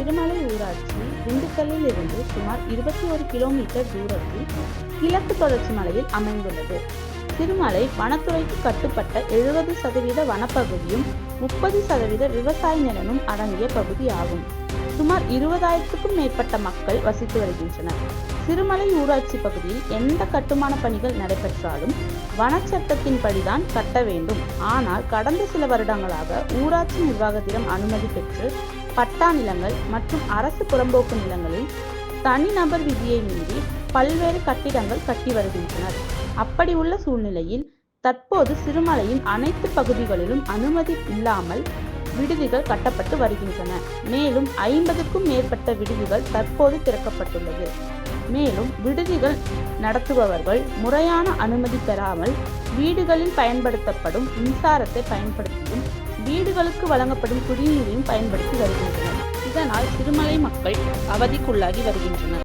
திருமலை ஊராட்சி திண்டுக்கல்லில் இருந்து சுமார் இருபத்தி ஒரு கிலோமீட்டர் தூரத்தில் கிழக்கு தொடர்ச்சி மலையில் அமைந்துள்ளது. திருமலை வனத்துறைக்கு கட்டுப்பட்ட எழுபது சதவீத வனப்பகுதியும் முப்பது சதவீத விவசாய நிலமும் அடங்கிய பகுதியாகும். சுமார் இருபதாயிரத்துக்கும் மேற்பட்ட மக்கள் வசித்து வருகின்றனர். திருமலை ஊராட்சி பகுதியில் எந்த கட்டுமான பணிகள் நடைபெற்றாலும் வனச்சட்டத்தின்படிதான் கட்ட வேண்டும். ஆனால் கடந்த சில வருடங்களாக ஊராட்சி நிர்வாகத்திடம் அனுமதி பெற்று பட்டா நிலங்கள் மற்றும் அரசு புறம்போக்கு நிலங்களில் தனிநபர் விதியை மீறி பல்வேறு கட்டிடங்கள் கட்டி வருகின்றனர். அப்படி உள்ள சூழ்நிலையில் தற்போது சிறுமலையின் அனைத்து பகுதிகளிலும் அனுமதி இல்லாமல் விடுதிகள் கட்டப்பட்டு வருகின்றன. மேலும் ஐம்பதுக்கும் மேற்பட்ட விடுதிகள் தற்போது திறக்கப்பட்டுள்ளது. மேலும் விடுதிகள் நடத்துபவர்கள் முறையான அனுமதி பெறாமல் வீடுகளில் பயன்படுத்தப்படும் மின்சாரத்தை பயன்படுத்தியும் வீடுகளுக்கு வழங்கப்படும் குடிநீரையும் பயன்படுத்தி வருகின்றனர். இதனால் சிறுமலை மக்கள் அவதிக்குள்ளாகி வருகின்றனர்.